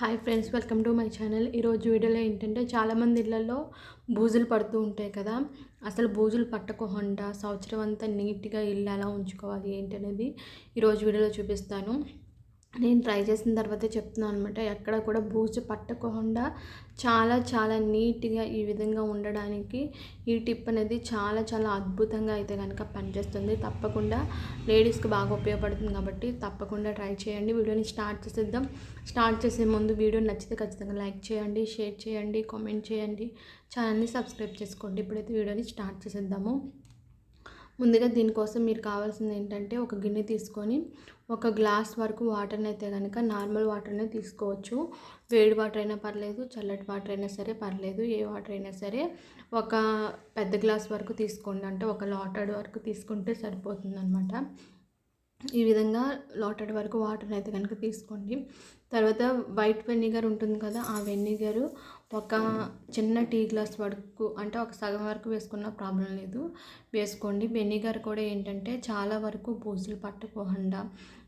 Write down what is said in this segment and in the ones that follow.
Hi friends welcome to my channel. ఈరోజు వీడియోలో ఏంటంటే చాలామంది ఇళ్ళలో బూజులు పడుతూ ఉంటాయి కదా. అసలు బూజులు పట్టకుండా సంవత్సరం అంతా నీట్గా ఇల్లు ఎలా ఉంచుకోవాలి ఏంటనేది ఈరోజు వీడియోలో చూపిస్తాను. నేను ట్రై చేసిన తర్వాతే చెప్తున్నాను అనమాట. ఎక్కడ కూడా బూజు పట్టకుండా చాలా చాలా నీట్గా ఈ విధంగా ఉండడానికి ఈ టిప్ అనేది చాలా చాలా అద్భుతంగా అయితే కనుక పనిచేస్తుంది. తప్పకుండా లేడీస్కి బాగా ఉపయోగపడుతుంది కాబట్టి తప్పకుండా ట్రై చేయండి. వీడియోని స్టార్ట్ చేసేద్దాం. స్టార్ట్ చేసే ముందు వీడియో నచ్చితే ఖచ్చితంగా లైక్ చేయండి షేర్ చేయండి కామెంట్ చేయండి. ఛానల్ని సబ్స్క్రైబ్ చేసుకోండి. ఇప్పుడైతే వీడియోని స్టార్ట్ చేసేద్దాము. ముందుగా దీనికోసం మీరు కావాల్సింది ఏంటంటే ఒక గిన్నె తీసుకొని ఒక గ్లాస్ వరకు వాటర్ని అయితే కనుక నార్మల్ వాటర్నే తీసుకోవచ్చు. వేడి వాటర్ అయినా పర్లేదు చల్లటి వాటర్ అయినా సరే పర్లేదు ఏ వాటర్ అయినా సరే ఒక పెద్ద గ్లాస్ వరకు తీసుకోండి. అంటే ఒక లాటర్డ్ వరకు తీసుకుంటే సరిపోతుంది అనమాట ఈ విధంగా లోటడ్ వరకు వాటర్ అయితే కనుక తీసుకోండి. తర్వాత వైట్ వెనిగర్ ఉంటుంది కదా ఆ వెనిగరు ఒక చిన్న టీ గ్లాస్ వరకు అంటే ఒక సగం వరకు వేసుకున్న ప్రాబ్లం లేదు. వేసుకోండి. వెనిగర్ కూడా ఏంటంటే చాలా వరకు బూజులు పట్టుకోకుండా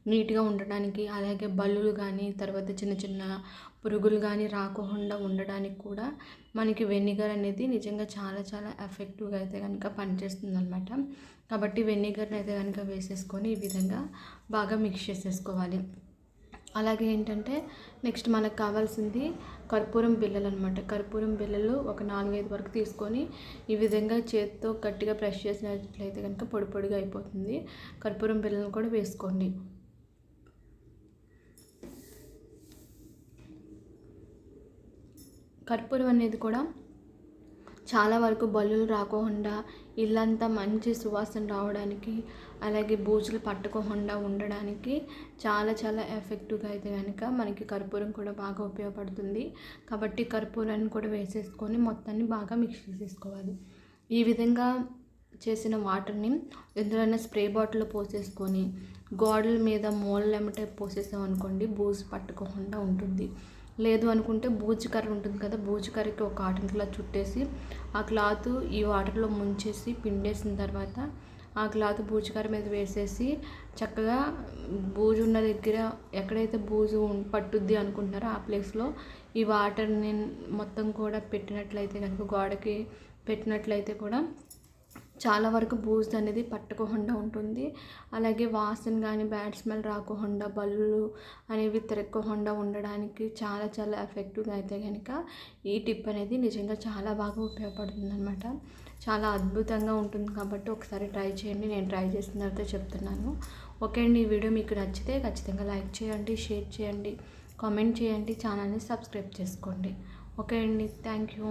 నీట్గా ఉండడానికి అలాగే బల్లులు కానీ తర్వాత చిన్న చిన్న పురుగులు కానీ రాకుండా ఉండడానికి కూడా మనకి వెనిగర్ అనేది నిజంగా చాలా చాలా ఎఫెక్టివ్గా అయితే కనుక పనిచేస్తుంది అనమాట కాబట్టి వెనిగర్ని అయితే కనుక వేసేసుకొని ఈ విధంగా బాగా మిక్స్ చేసేసుకోవాలి. అలాగే ఏంటంటే నెక్స్ట్ మనకు కావాల్సింది కర్పూరం బిళ్ళలు అనమాట కర్పూరం బిళ్ళలు ఒక నాలుగైదు వరకు తీసుకొని ఈ విధంగా చేతితో గట్టిగా ప్రెష్ చేసినట్లయితే కనుక పొడి పొడిగా అయిపోతుంది. కర్పూరం బిళ్ళలను కూడా వేసుకోండి. కర్పూరం అనేది కూడా చాలా వరకు బల్లులు రాకుండా ఇల్లంతా మంచి సువాసన రావడానికి అలాగే బూజులు పట్టుకోకుండా ఉండడానికి చాలా చాలా ఎఫెక్టివ్గా అయితే కనుక మనకి కర్పూరం కూడా బాగా ఉపయోగపడుతుంది. కాబట్టి కర్పూరాన్ని కూడా వేసేసుకొని మొత్తాన్ని బాగా మిక్స్ చేసేసుకోవాలి. ఈ విధంగా చేసిన వాటర్ని ఎందులోనే స్ప్రే బాటిల్లో పోసేసుకొని గోడల మీద మూలలు ఎమ్మటే పోసేసాం అనుకోండి బూజు పట్టుకోకుండా ఉంటుంది. లేదు అనుకుంటే బూజు కర్ర ఉంటుంది కదా బూజు కర్రీకి ఒక కాటన్ క్లాత్ చుట్టేసి ఆ క్లాత్ ఈ వాటర్లో ముంచేసి పిండేసిన తర్వాత ఆ క్లాత్ బూజు మీద వేసేసి చక్కగా బూజు ఉన్న దగ్గర ఎక్కడైతే బూజు పట్టుద్ది అనుకుంటున్నారో ఆ ప్లేస్లో ఈ వాటర్ని మొత్తం కూడా పెట్టినట్లయితే కనుక గోడకి పెట్టినట్లయితే కూడా చాలా వరకు బూజు అనేది పట్టుకోకుండా ఉంటుంది. అలాగే వాసన కానీ బ్యాడ్ స్మెల్ రాకుండా బల్లులు అనేవి తిరగకుండా ఉండడానికి చాలా చాలా ఎఫెక్టివ్గా అయితే కనుక ఈ టిప్ అనేది నిజంగా చాలా బాగా ఉపయోగపడుతుంది అనమాట చాలా అద్భుతంగా ఉంటుంది కాబట్టి ఒకసారి ట్రై చేయండి. నేను ట్రై చేసిన తర్వాత చెప్తున్నాను. ఓకే అండి ఈ వీడియో మీకు నచ్చితే ఖచ్చితంగా లైక్ చేయండి షేర్ చేయండి కామెంట్ చేయండి ఛానల్ని సబ్స్క్రైబ్ చేసుకోండి. ఓకే అండి థ్యాంక్ యూ.